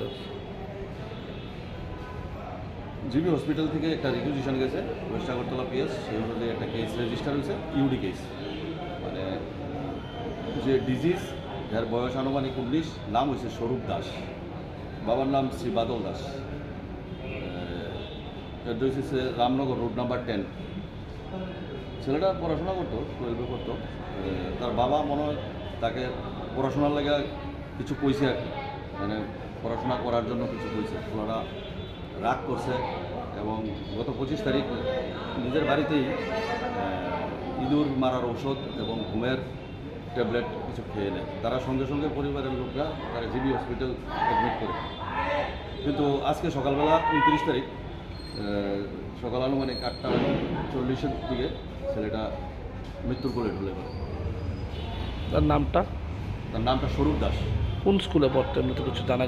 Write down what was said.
আপনাদের GB hospital থেকে একটা রিকুইজিশন গেছে, ওয়েস্ট আগরতলা পিএস, সেই অনুযায়ী একটা কেস রেজিস্টার হয়েছে ইউডি কেস মানে যে ডিজিজ যার বয়স আনুমানিক উনিশ, নাম হয়েছে স্বরূপ দাস। বাবার নাম Shri Badal Das. Address Ramnagar road number ten ছেলেটা পড়াশোনা করতো টুয়েলভে করতো তার বাবা মনে হয় তাকে পড়াশোনার লেগে কিছু কইছে আর মানে পড়াশোনা করার জন্য কিছু কইছে ওরা রাগ করছে এবং গত পঁচিশ তারিখ নিজের বাড়িতেই ইঁদুর মারার ঔষধ এবং ঘুমের ট্যাবলেট কিছু খেয়ে নেয়। তারা সঙ্গে সঙ্গে পরিবারের লোকরা তারা জিবি হসপিটাল অ্যাডমিট করে। কিন্তু আজকে সকালবেলা উনত্রিশ তারিখ সকাল আনুমানিক আটটা চল্লিশের দিকে ছেলেটা মৃত্যুর কোলে ঢলে পড়ে তার নামটা? তার নামটা স্বরূপ দাস। কোন স্কুলে পড়তেন? তো কিছু জানা